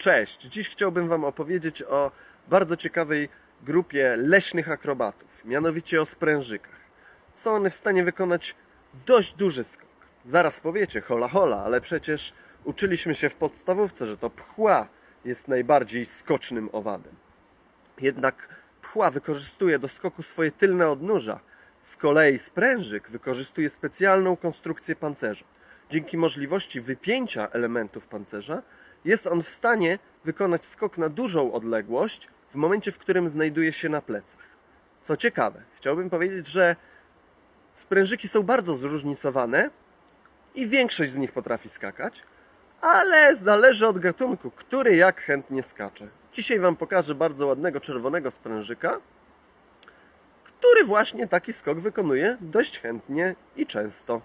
Cześć! Dziś chciałbym Wam opowiedzieć o bardzo ciekawej grupie leśnych akrobatów, mianowicie o sprężykach. Są one w stanie wykonać dość duży skok. Zaraz powiecie, hola hola, ale przecież uczyliśmy się w podstawówce, że to pchła jest najbardziej skocznym owadem. Jednak pchła wykorzystuje do skoku swoje tylne odnóża. Z kolei sprężyk wykorzystuje specjalną konstrukcję pancerza. Dzięki możliwości wypięcia elementów pancerza jest on w stanie wykonać skok na dużą odległość w momencie, w którym znajduje się na plecach. Co ciekawe, chciałbym powiedzieć, że sprężyki są bardzo zróżnicowane i większość z nich potrafi skakać, ale zależy od gatunku, który jak chętnie skacze. Dzisiaj Wam pokażę bardzo ładnego czerwonego sprężyka, który właśnie taki skok wykonuje dość chętnie i często.